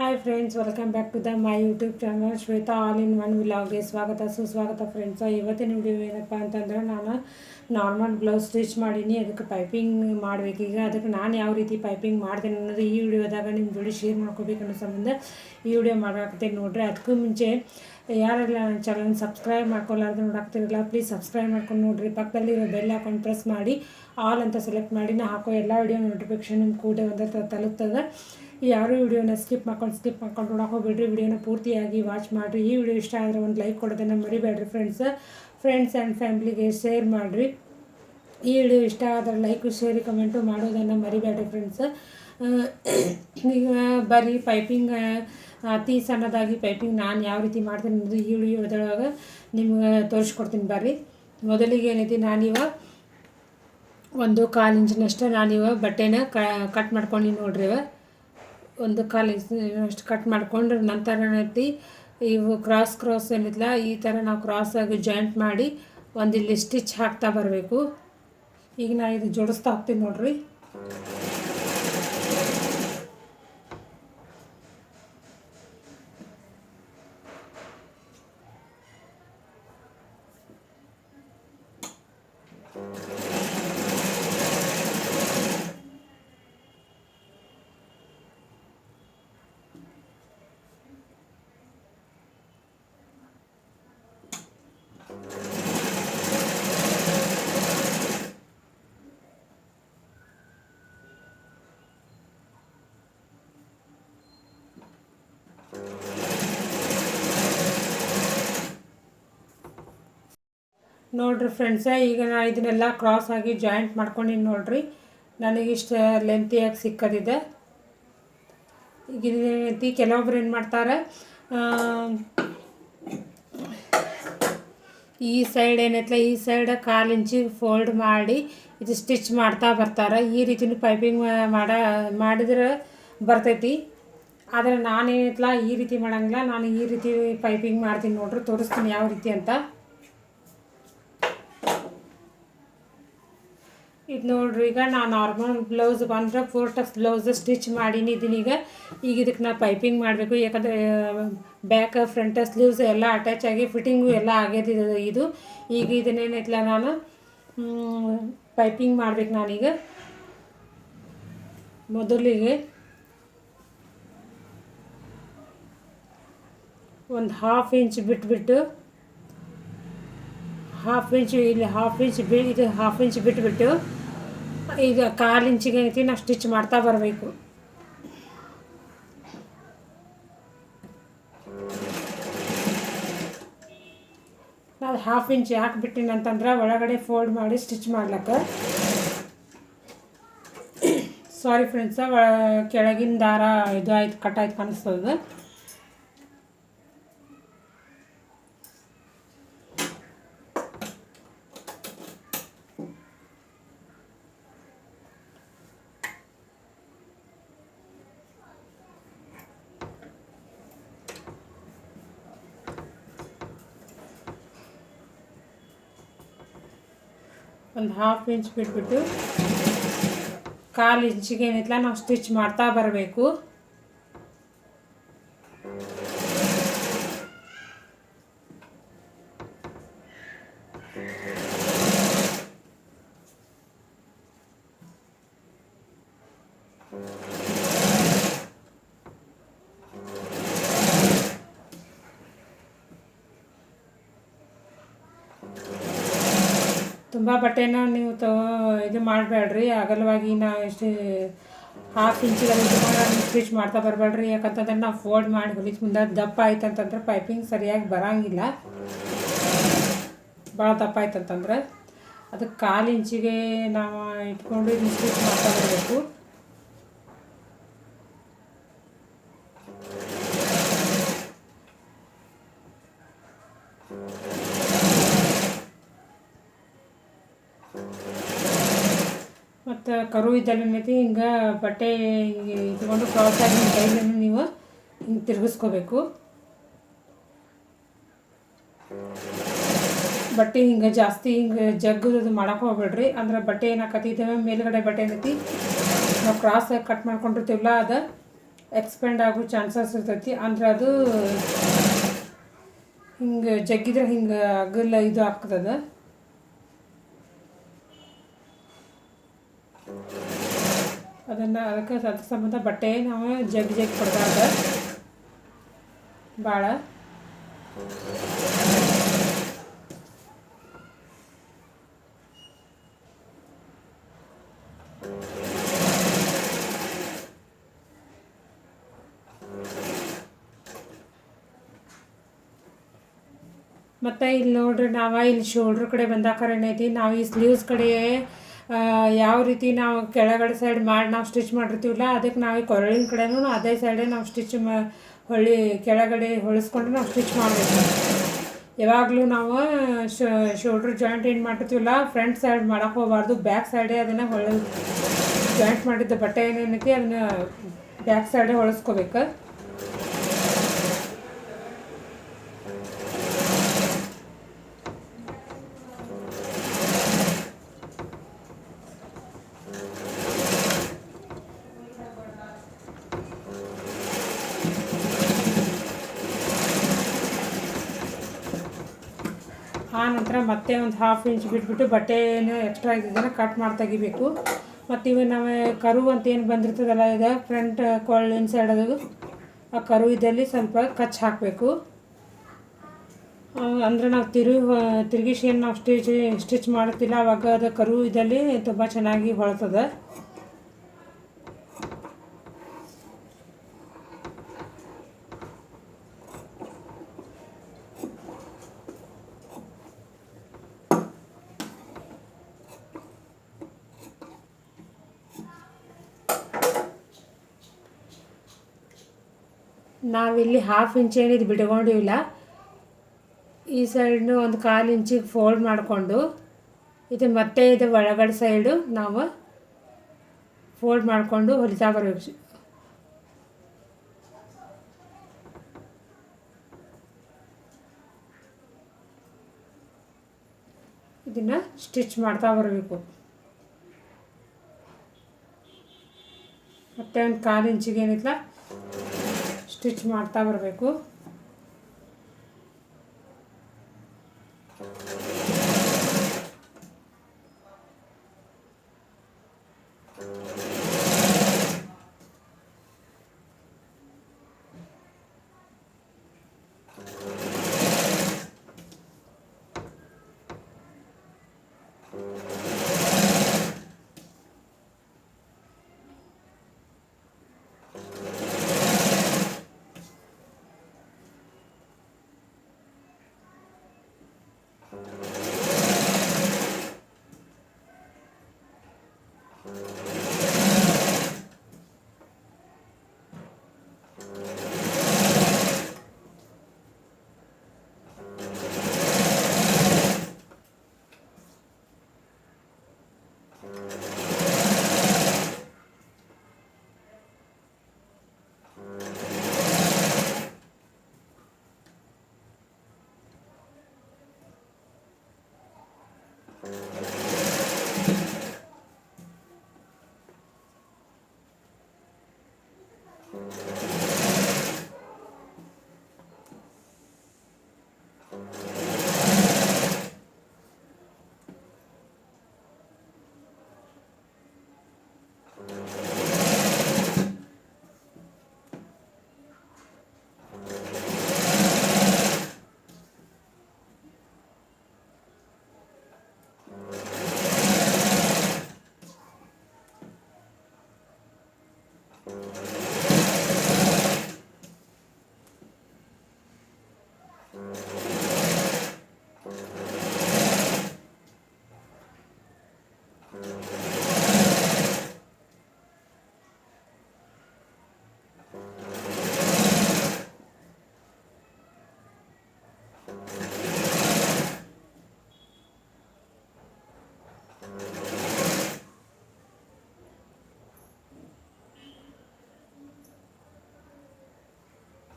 Hi friends welcome back to the my YouTube channel Shweta all in one ವ್ಲಾಗ್ಗೆ ಸ್ವಾಗತ ಸುಸ್ವಾಗತ friends ಇವತ್ತಿನ video ಏನಪ್ಪ ಅಂತಂದ್ರೆ ನಾನು ನಾರ್ಮಲ್ ಬ್ಲೌಸ್ ಸ್ಟಿಚ್ ಮಾಡೀನಿ, ಅದಕ್ಕೆ ಪೈಪಿಂಗ್ ಮಾಡಬೇಕೀಗ ಅದಕ್ಕೆ ನಾನು ಯಾವ ರೀತಿ ಪೈಪಿಂಗ್ ಮಾಡ್ತೇನೆ ಅನ್ನೋದು ಈ ವಿಡಿಯೋದಾಗ ನಿಮ್ಮ ಜೋಡಿ ಶೇರ್ ಮಾಡ್ಕೋಬೇಕು ಅನ್ನೋ ಸಂಬಂಧ ಈ ವಿಡಿಯೋ ಮಾಡಾಕತ್ತೀನಿ ನೋಡ್ರಿ. ಅದಕ್ಕೂ ಮುಂಚೆ ಯಾರೆಲ್ಲ ನನ್ನ ಚಾನಲ್ ಸಬ್ಸ್ಕ್ರೈಬ್ ಮಾಡ್ಕೊಳ್ಳಾರ್ದು ನೋಡಾಕ್ತಿರಲ್ಲ ಪ್ಲೀಸ್ ಸಬ್ಸ್ಕ್ರೈಬ್ ಮಾಡ್ಕೊಂಡು ನೋಡ್ರಿ. ಪಕ್ಕದಲ್ಲಿರೋ ಬೆಲ್ ಹಾಕೊಂಡು ಪ್ರೆಸ್ ಮಾಡಿ ಆಲ್ ಅಂತ ಸೆಲೆಕ್ಟ್ ಮಾಡಿ, ನಾ ಹಾಕೋ ಎಲ್ಲ ವಿಡಿಯೋ ನೋಟಿಫಿಕೇಶನ್ ನಿಮ್ಮ ಕೂಡ ಒಂದೇ ತಲುಪ್ತದೆ. ಯಾರು ವಿಡಿಯೋನ ಸ್ಕಿಪ್ ಮಾಡ್ಕೊಂಡು ಸ್ಕಿಪ್ ಮಾಡ್ಕೊಂಡು ನೋಡೋಕೆ ಹೋಗ್ಬೇಡ್ರಿ. ವಿಡಿಯೋನ ಪೂರ್ತಿಯಾಗಿ ವಾಚ್ ಮಾಡಿರಿ. ಈ ವಿಡಿಯೋ ಇಷ್ಟ ಆದರೆ ಒಂದು ಲೈಕ್ ಕೊಡೋದನ್ನು ಮರಿಬೇಡ್ರಿ ಫ್ರೆಂಡ್ಸ್ ಫ್ರೆಂಡ್ಸ್ ಆ್ಯಂಡ್ ಫ್ಯಾಮ್ಲಿಗೆ ಶೇರ್ ಮಾಡಿರಿ. ಈ ವಿಡಿಯೋ ಇಷ್ಟ ಆದರೆ ಲೈಕು ಶೇರ್ ಕಮೆಂಟು ಮಾಡೋದನ್ನು ಮರಿಬೇಡ್ರಿ ಫ್ರೆಂಡ್ಸ್ ಈಗ ಬರೀ ಪೈಪಿಂಗ್ ಅತಿ ಸಣ್ಣದಾಗಿ ಪೈಪಿಂಗ್ ನಾನು ಯಾವ ರೀತಿ ಮಾಡ್ತೀನಿ ಅನ್ನೋದು ಈ ವಿಡಿಯೋದೊಳಗೆ ನಿಮ್ಗೆ ತೋರಿಸ್ಕೊಡ್ತೀನಿ ಬರ್ರಿ. ಮೊದಲಿಗೆ ಏನೈತಿ ನಾನಿವ ಒಂದು ಕಾಲು ಇಂಚಿನಷ್ಟು ನಾನಿವ ಬಟ್ಟೆನ ಕಟ್ ಮಾಡ್ಕೊಂಡು ನೋಡ್ರಿ ಇವ. ಒಂದು ಕಾಲು ಅಷ್ಟು ಕಟ್ ಮಾಡಿಕೊಂಡು ನಂತರ ಏನೈತಿ ಇವು ಕ್ರಾಸ್ ಕ್ರಾಸ್ ಏನಿಲ್ಲ ಈ ಥರ ನಾವು ಕ್ರಾಸಾಗಿ ಜಾಯಿಂಟ್ ಮಾಡಿ ಒಂದು ಇಲ್ಲಿ ಸ್ಟಿಚ್ ಹಾಕ್ತಾ ಬರಬೇಕು. ಈಗ ನಾ ಇದು ಜೋಡಿಸ್ತಾ ಹೋಗ್ತೀನಿ ನೋಡ್ರಿ. ನೋಡ್ರಿ ಫ್ರೆಂಡ್ಸ ಈಗ ನಾನು ಇದನ್ನೆಲ್ಲ ಕ್ರಾಸ್ ಆಗಿ ಜಾಯಿಂಟ್ ಮಾಡ್ಕೊಂಡಿನಿ ನೋಡ್ರಿ. ನನಗಿಷ್ಟು ಲೆಂತಿಯಾಗಿ ಸಿಕ್ಕದಿದೆ. ಈಗ ಇದೇನೈತಿ ಕೆಲವೊಬ್ರು ಏನು ಮಾಡ್ತಾರೆ ಈ ಸೈಡ್ ಏನೈತಲ್ಲ ಈ ಸೈಡ್ ಕಾಲು ಇಂಚಿ ಫೋಲ್ಡ್ ಮಾಡಿ ಇದು ಸ್ಟಿಚ್ ಮಾಡ್ತಾ ಬರ್ತಾರೆ. ಈ ರೀತಿನೂ ಪೈಪಿಂಗ್ ಮಾಡ, ಮಾಡಿದ್ರೆ ಬರ್ತೈತಿ. ಆದರೆ ನಾನೇನೈತಲ್ಲ ಈ ರೀತಿ ಮಾಡಂಗಿಲ್ಲ, ನಾನು ಈ ರೀತಿ ಪೈಪಿಂಗ್ ಮಾಡ್ತೀನಿ ನೋಡ್ರಿ, ತೋರಿಸ್ತೀನಿ ಯಾವ ರೀತಿ ಅಂತ. ಇದು ನೋಡ್ರಿ, ಈಗ ನಾ ನಾರ್ಮಲ್ ಬ್ಲೌಸ್ ಬಂದ್ರೆ ಫೋರ್ ಟಫ್ ಬ್ಲೌಸ್ ಸ್ಟಿಚ್ ಮಾಡೀನಿ ಈಗ. ಈಗ ಇದಕ್ಕೆ ನಾ ಪೈಪಿಂಗ್ ಮಾಡಬೇಕು, ಯಾಕಂದರೆ ಬ್ಯಾಕ್ ಫ್ರಂಟ್ ಸ್ಲೀವ್ಸ್ ಎಲ್ಲ ಅಟ್ಯಾಚ್ ಆಗಿ ಫಿಟ್ಟಿಂಗು ಎಲ್ಲ ಆಗ್ಯದ ಇದು ಈಗ ಇದನ್ನೇನೈತಲ್ಲ ನಾನು ಪೈಪಿಂಗ್ ಮಾಡ್ಬೇಕು ನಾನೀಗ. ಮೊದಲಿಗೆ ಒಂದು ಹಾಫ್ ಇಂಚ್ ಬಿಟ್ಬಿಟ್ಟು ಹಾಫ್ ಇಂಚ್ ಇಲ್ಲಿ ಹಾಫ್ ಇಂಚ್ ಬಿ, ಇದು ಹಾಫ್ ಇಂಚ್ ಬಿಟ್ಬಿಟ್ಟು ಈಗ ಕಾಲು ಇಂಚಿಗೆ ಐತಿ ನಾವು ಸ್ಟಿಚ್ ಮಾಡ್ತಾ ಬರಬೇಕು. ನಾವು ಹಾಫ್ ಇಂಚ್ ಯಾಕೆ ಬಿಟ್ಟಿನಿ ಅಂತಂದ್ರೆ ಒಳಗಡೆ ಫೋಲ್ಡ್ ಮಾಡಿ ಸ್ಟಿಚ್ ಮಾಡ್ಲಕ್ಕ. ಸಾರಿ ಫ್ರೆಂಡ್ಸ ಕೆಳಗಿನ ದಾರ ಇದು ಆಯ್ತು ಕಟ್ ಆಯ್ತು ಕಾಣಿಸ್ತದೆ ಒಂದು ಹಾಫ್ ಇಂಚ್ ಬಿಟ್ಬಿಟ್ಟು ಕಾಲು ಇಂಚಿಗೆ ಏನಿತ್ತಲ್ಲ ನಾವು ಸ್ಟಿಚ್ ಮಾಡ್ತಾ ಬರಬೇಕು. ತುಂಬ ಬಟ್ಟೆನ ನೀವು ತಗೋ ಇದು ಮಾಡಬೇಡ್ರಿ ಅಗಲವಾಗಿ ನಾ ಎಷ್ಟು ಹಾಫ್ ಇಂಚಿಗೆ ಸ್ಟಿಚ್ ಮಾಡ್ತಾ ಬರಬೇಡ್ರಿ ಯಾಕಂತಂದ್ರೆ ನಾವು ಫೋಲ್ಡ್ ಮಾಡಿ ಹೊಲಿಸ್ ಮುಂದೆ ದಪ್ಪ ಆಯ್ತು ಅಂತಂದ್ರೆ ಪೈಪಿಂಗ್ ಸರಿಯಾಗಿ ಬರೋಂಗಿಲ್ಲ. ಭಾಳ ದಪ್ಪ ಆಯ್ತು ಅಂತಂದ್ರೆ ಅದಕ್ಕೆ ಕಾಲು ಇಂಚಿಗೆ ನಾವು ಇಟ್ಕೊಂಡು ಸ್ಟಿಚ್ ಮಾಡ್ತಾ ಬರಬೇಕು. ಮತ್ತು ಕರು ಇದ್ದಲ್ಲಿ ಏನೈತಿ ಹಿಂಗೆ ಬಟ್ಟೆ ಹಿಂಗೆ ಇಟ್ಕೊಂಡು ಕ್ರಾಸಾಗಿ ನಿಮ್ಮ ಕೈಲಿಂದ ನೀವು ಹಿಂಗೆ ತಿರುಗಿಸ್ಕೋಬೇಕು. ಬಟ್ಟೆ ಹಿಂಗೆ ಜಾಸ್ತಿ ಹಿಂಗೆ ಜಗ್ಗದು ಮಾಡಕ್ಕೆ ಹೋಗ್ಬೇಡ್ರಿ. ಅಂದ್ರೆ ಬಟ್ಟೆ ಏನಾಕತ್ತಿದ್ದೇವೆ ಮೇಲುಗಡೆ ಬಟ್ಟೆ ಏನೈತಿ ನಾವು ಕ್ರಾಸಾಗಿ ಕಟ್ ಮಾಡ್ಕೊಂಡಿರ್ತೀವಲ್ಲ, ಅದು ಎಕ್ಸ್ಪೆಂಡ್ ಆಗೋ ಚಾನ್ಸಸ್ ಇರ್ತೈತಿ. ಅಂದ್ರೆ ಅದು ಹಿಂಗೆ ಜಗ್ಗಿದ್ರೆ ಹಿಂಗೆ ಅಗಲ್ಲ ಇದು ಆಗ್ತದ. ಅದನ್ನು ಅದಕ್ಕೆ ಅದ್ರ ಸಂಬಂಧ ಬಟ್ಟೆ ನಾವು ಜಗ್ ಜಗ್ ಕೊಡಬಾರ್ದು ಭಾಳ ಮತ್ತು ಇಲ್ಲಿ ನೋಡ್ರಿ ನಾವು ಇಲ್ಲಿ ಶೋಲ್ಡ್ರ್ ಕಡೆ ಬಂದಾಕಾರ ಏನೈತಿ ನಾವು ಈ ಸ್ಲೀವ್ಸ್ ಕಡೆ ಆ, ಯಾವ ರೀತಿ ನಾವು ಕೆಳಗಡೆ ಸೈಡ್ ಮಾಡಿ, ನಾವು ಸ್ಟಿಚ್ ಮಾಡಿರ್ತೀವಲ್ಲ ಅದಕ್ಕೆ ನಾವು ಈ ಕೊರಳಿನ ಕಡೆನೂ ಅದೇ ಸೈಡೇ ನಾವು ಸ್ಟಿಚ್ ಮಾ, ಹೊಳ್ಳಿ ಕೆಳಗಡೆ ಹೊಳಿಸ್ಕೊಂಡು ನಾವು ಸ್ಟಿಚ್ ಮಾಡಬೇಕು. ಯಾವಾಗಲೂ ನಾವು ಶೋಲ್ಡ್ರ್ ಜಾಯಿಂಟ್ ಏನು ಮಾಡಿರ್ತೀವಲ್ಲ ಫ್ರಂಟ್ ಸೈಡ್ ಮಾಡೋಕೆ ಹೋಗಬಾರ್ದು ಬ್ಯಾಕ್ ಸೈಡೇ ಅದನ್ನು ಹೊಳ ಜಾಯಿಂಟ್ ಮಾಡಿದ್ದ ಬಟ್ಟೆ ಏನೇನಕ್ಕೆ ಅದನ್ನು ಬ್ಯಾಕ್ ಸೈಡೇ ಹೊಳಿಸ್ಕೋಬೇಕು ಆ ನಂತರ ಮತ್ತೆ ಒಂದು ಹಾಫ್ ಇಂಚ್ ಬಿಟ್ಬಿಟ್ಟು ಬಟ್ಟೆ ಏನು ಎಕ್ಸ್ಟ್ರಾ ಇದ್ದಿದ್ದನ್ನು ಕಟ್ ಮಾಡಿ ತೆಗಿಬೇಕು. ಮತ್ತು ಇವು ನಾವು ಕರು ಅಂತ ಏನು ಬಂದಿರ್ತದಲ್ಲ, ಇದು ಫ್ರಂಟ್ ಕೊಳ್ಳಿನ ಸೈಡ್ ಅದು, ಆ ಕರು ಇದ್ದಲ್ಲಿ ಸ್ವಲ್ಪ ಕಚ್ ಹಾಕಬೇಕು. ಅಂದರೆ ನಾವು ತಿರು ತಿರುಗಿಸಿ ಏನು ನಾವು ಸ್ಟಿಚ್ ಸ್ಟಿಚ್ ಮಾಡ್ತಿಲ್ಲ ಅವಾಗ ಅದು ಕರು ಇದ್ದಲ್ಲಿ ತುಂಬ ಚೆನ್ನಾಗಿ ಹೊಳ್ತದೆ. ನಾವಿಲ್ಲಿ ಹಾಫ್ ಇಂಚ್ ಏನಿದು ಬಿಡ್ಕೊಂಡಿಲ್ಲ ಈ ಸೈಡ್ನು ಒಂದು ಕಾಲು ಇಂಚಿಗೆ ಫೋಲ್ಡ್ ಮಾಡಿಕೊಂಡು, ಇದು ಮತ್ತೆ ಇದು ಒಳಗಡೆ ಸೈಡು ನಾವು ಫೋಲ್ಡ್ ಮಾಡಿಕೊಂಡು ಹೊಲಿತಾ ಬರಬೇಕು ಇದನ್ನು ಸ್ಟಿಚ್ ಮಾಡ್ತಾ ಬರಬೇಕು. ಮತ್ತೆ ಒಂದು ಕಾಲು ಇಂಚಿಗೆ ಏನಿಲ್ಲ ಸ್ಟಿಚ್ ಮಾಡ್ತಾ ಬರಬೇಕು.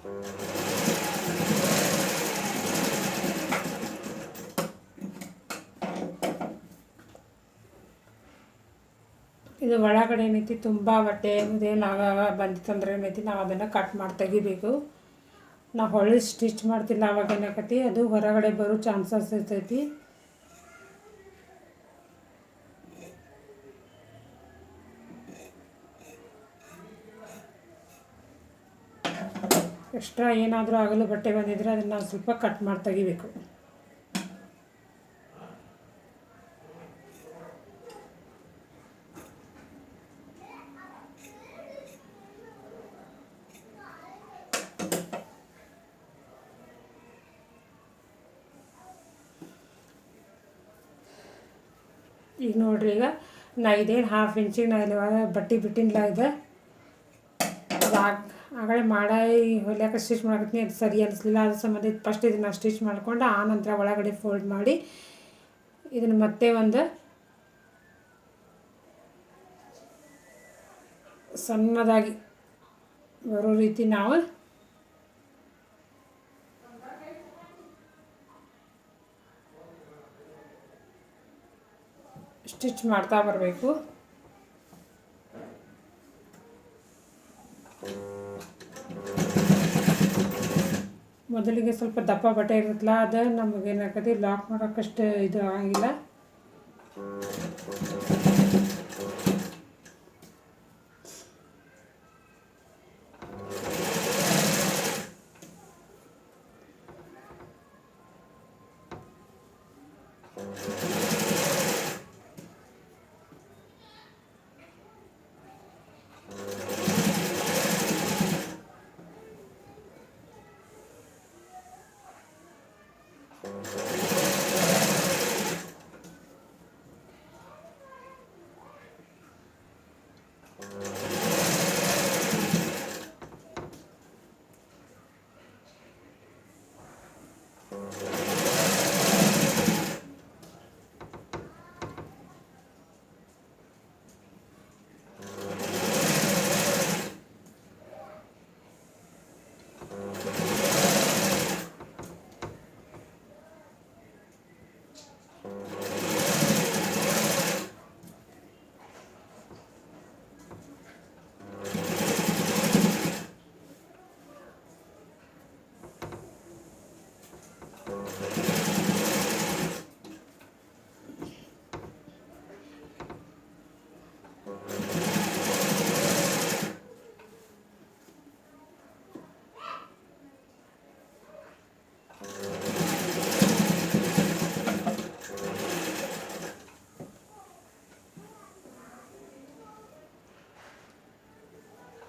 ಇದು ಒಳಗಡೆ ಏನೈತಿ? ತುಂಬ ಬಟ್ಟೆ ಏನು ಆಗ ಬಂದಿತ್ತು ತಂದ್ರೆ ಏನೈತಿ? ನಾವು ಅದನ್ನು ಕಟ್ ಮಾಡಿ ತೆಗಿಬೇಕು. ನಾವು ಹೊಳ್ಳಿ ಸ್ಟಿಚ್ ಮಾಡ್ತಿಲ್ಲ ಅವಾಗ ಏನಕತಿ ಅದು ಹೊರಗಡೆ ಬರೋ ಚಾನ್ಸಸ್ ಇರ್ತೈತಿ. ಎಕ್ಸ್ಟ್ರಾ ಏನಾದರೂ ಆಗಲು ಬಟ್ಟೆ ಬಂದಿದ್ದರೆ ಅದನ್ನು ನಾವು ಸ್ವಲ್ಪ ಕಟ್ ಮಾಡಿ ತೆಗಿಬೇಕು ಈಗ ನೋಡ್ರಿ, ಈಗ ನಾ ಇದೇನು ಹಾಫ್ ಇಂಚಿಗೆ ನಾ ಇಲ್ಲಿ ಬಟ್ಟೆ ಬಿಟ್ಟಿಲ್ಲ ಇದೆ? ಅದು ಆಗಲೇ ಮಾಡಿ ಹೊಲಿಯಾಕೆ ಸ್ಟಿಚ್ ಮಾಡಕತ್ತೀನಿ ಅದು ಸರಿ ಅನಿಸ್ಲಿಲ್ಲ. ಅದ್ರ ಸಂಬಂಧ ಫಸ್ಟ್ ಇದನ್ನು ಸ್ಟಿಚ್ ಮಾಡ್ಕೊಂಡು, ಆ ನಂತರ ಒಳಗಡೆ ಫೋಲ್ಡ್ ಮಾಡಿ ಇದನ್ನು ಮತ್ತೆ ಒಂದು ಸಣ್ಣದಾಗಿ ಬರೋ ರೀತಿ ನಾವು ಸ್ಟಿಚ್ ಮಾಡ್ತಾ ಬರಬೇಕು. ಮೊದಲಿಗೆ ಸ್ವಲ್ಪ ದಪ್ಪ ಬಟ್ಟೆ ಇರುತ್ತಲ್ಲ ಅದು ನಮಗೇನಾಗತ್ತೆ ಲಾಕ್ ಮಾಡೋಕ್ಕಷ್ಟು ಇದು ಆಗಿಲ್ಲ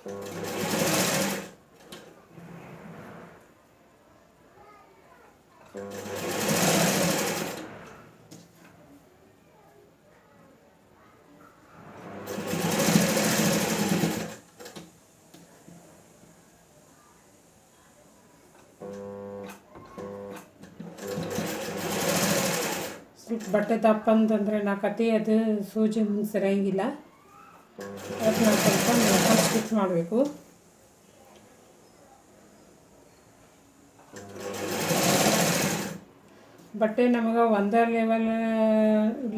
ಬಟ್ಟೆ ದಪ್ಪ ಅಂತಂದರೆ ನಾಕತಿ ಅದು ಸೂಜಿ ಸರಿಯಂಗಿಲ್ಲ. ಮಾಡಬೇಕು. ಬಟ್ಟೆ ನಮಗೆ ಒಂದೇ ಲೆವೆಲ್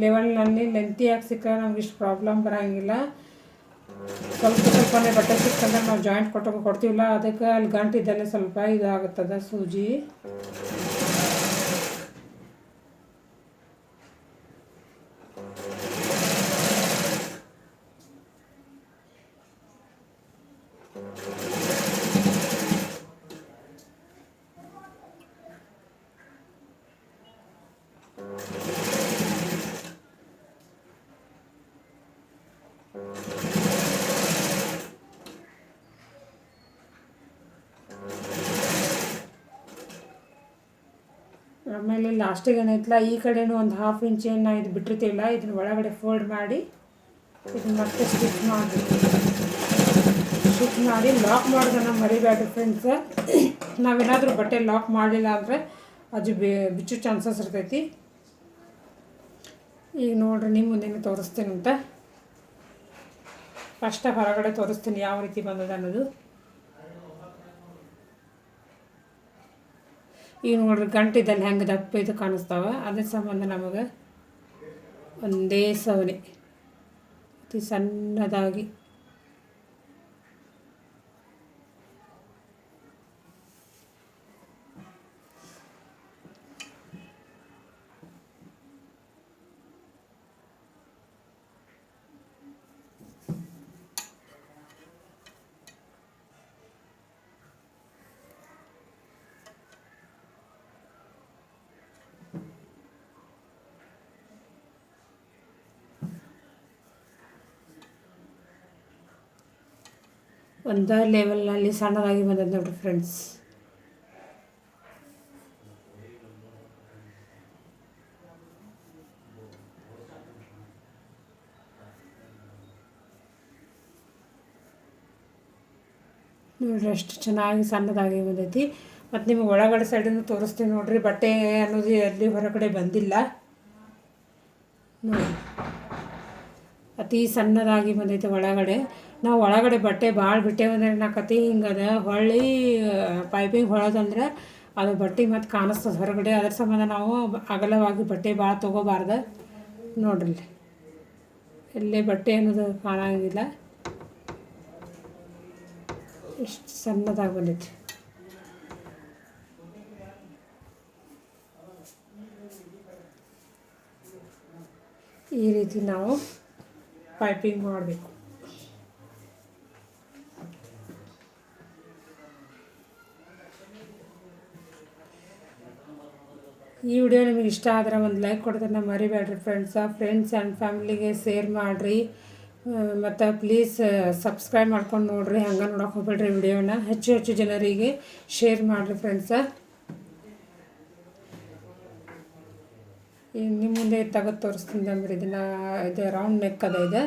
ಲೆವೆಲ್ನಲ್ಲಿ ಲೆಂತಿಯಾಗಿ ಸಿಕ್ಕರೆ ನಮ್ಗೆ ಇಷ್ಟು ಪ್ರಾಬ್ಲಮ್ ಬರೋಂಗಿಲ್ಲ. ಸ್ವಲ್ಪ ಸ್ವಲ್ಪನೇ ಬಟ್ಟೆ ಸಿಕ್ಕಂದ್ರೆ ನಾವು ಜಾಯಿಂಟ್ ಕೊಟ್ಟು ಕೊಡ್ತೀವಲ್ಲ, ಅದಕ್ಕೆ ಅಲ್ಲಿ ಗಂಟಿದ್ದಲ್ಲೇ ಸ್ವಲ್ಪ ಇದಾಗುತ್ತದೆ ಸೂಜಿ. ಆಮೇಲೆ ಲಾಸ್ಟಿಗೆ ಏನೈತಲ್ಲ ಈ ಕಡೆನೂ ಒಂದು ಹಾಫ್ ಇಂಚನ್ನು ಇದು ಬಿಟ್ಟಿರ್ತೀವಲ್ಲ, ಇದನ್ನ ಒಳಗಡೆ ಫೋಲ್ಡ್ ಮಾಡಿ ಇದನ್ನ ಮತ್ತೆ ಸ್ಟಿಚ್ ಮಾಡಿ. ಸ್ಟಿಚ್ ಮಾಡಿ ಲಾಕ್ ಮಾಡೋದನ್ನು ಮರಿಬೇಡ್ರಿ ಫ್ರೆಂಡ್ಸ್ ನಾವೇನಾದರೂ ಬಟ್ಟೆ ಲಾಕ್ ಮಾಡಲಿಲ್ಲ ಅಂದರೆ ಅದು ಬಿಚ್ಚು ಚಾನ್ಸಸ್ ಇರ್ತೈತಿ. ಈಗ ನೋಡ್ರಿ ನಿಮ್ಮ ಮುಂದೆ ತೋರಿಸ್ತೀನಿ ಅಂತ ಫಸ್ಟ್ ಹೊರಗಡೆ ತೋರಿಸ್ತೀನಿ ಯಾವ ರೀತಿ ಬಂದದ ಅನ್ನೋದು. ಈಗ ನೋಡ್ರಿ ಗಂಟಿದಲ್ಲಿ ಹೆಂಗೆ ದಪ್ಪ ಇದು ಕಾಣಿಸ್ತಾವ? ಅದ್ರ ಸಂಬಂಧ ನಮಗೆ ಒಂದೇ ಸವನೆ ಅತಿ ಸಣ್ಣದಾಗಿ. ಒಂದು ಲೆವೆಲ್ನಲ್ಲಿ ಸಣ್ಣದಾಗಿ ಬಂದದ್ದು ನೋಡಿ ಫ್ರೆಂಡ್ಸ್ ನೋಡ್ರಿ ಅಷ್ಟು ಚೆನ್ನಾಗಿ ಸಣ್ಣದಾಗಿ ಬಂದೈತಿ. ಮತ್ತು ನಿಮಗೆ ಒಳಗಡೆ ಸೈಡನ್ನು ತೋರಿಸ್ತೀನಿ ನೋಡ್ರಿ, ಬಟ್ಟೆ ಅನ್ನೋದು ಎಲ್ಲಿ ಹೊರಗಡೆ ಬಂದಿಲ್ಲ. ನೋಡಿ ಅತಿ ಸಣ್ಣದಾಗಿ ಬಂದೈತೆ ಒಳಗಡೆ. ನಾವು ಒಳಗಡೆ ಬಟ್ಟೆ ಭಾಳ ಬಿಟ್ಟೇವಂದ್ರೆ ಏನಾಕತಿ ಹಿಂಗದ ಹೊಳ್ಳಿ ಪೈಪಿಂಗ್ ಹೊಳೋದಂದ್ರೆ ಅದು ಬಟ್ಟೆ ಮತ್ತು ಕಾಣಿಸ್ತದೆ ಹೊರಗಡೆ. ಅದ್ರ ಸಂಬಂಧ ನಾವು ಅಗಲವಾಗಿ ಬಟ್ಟೆ ಭಾಳ ತೊಗೋಬಾರ್ದು. ನೋಡ್ರಿ ಇಲ್ಲಿ. ಬಟ್ಟೆ ಅನ್ನೋದು ಕಾಣಂಗಿಲ್ಲ. ಎಷ್ಟು ಸಣ್ಣದಾಗಿ ಬಂದೈತಿ. ಈ ರೀತಿ ನಾವು ಪೈಪಿಂಗ್ ಮಾಡಬೇಕು. ಈ ವಿಡಿಯೋ ನಿಮಗೆ ಇಷ್ಟ ಆದರೆ ಒಂದು ಲೈಕ್ ಕೊಡೋದನ್ನು ಮರಿಬೇಡ್ರಿ ಫ್ರೆಂಡ್ಸ ಫ್ರೆಂಡ್ಸ್ ಆ್ಯಂಡ್ ಫ್ಯಾಮಿಲಿಗೆ ಶೇರ್ ಮಾಡಿರಿ. ಮತ್ತು ಪ್ಲೀಸ್ ಸಬ್ಸ್ಕ್ರೈಬ್ ಮಾಡ್ಕೊಂಡು ನೋಡಿರಿ. ಹಂಗೆ ನೋಡೋಕೆ ಹೋಗ್ಬೇಡ್ರಿ ವಿಡಿಯೋನ. ಹೆಚ್ಚು ಹೆಚ್ಚು ಜನರಿಗೆ ಶೇರ್ ಮಾಡಿರಿ ಫ್ರೆಂಡ್ಸ ನಿಮ್ಮ ಮುಂದೆ ತೆಗೆದು ತೋರಿಸ್ತೀನಿ ಅಂದ್ರೆ ಇದನ್ನು, ಇದು ರೌಂಡ್ ನೆಕ್ ಅದ ಇದು.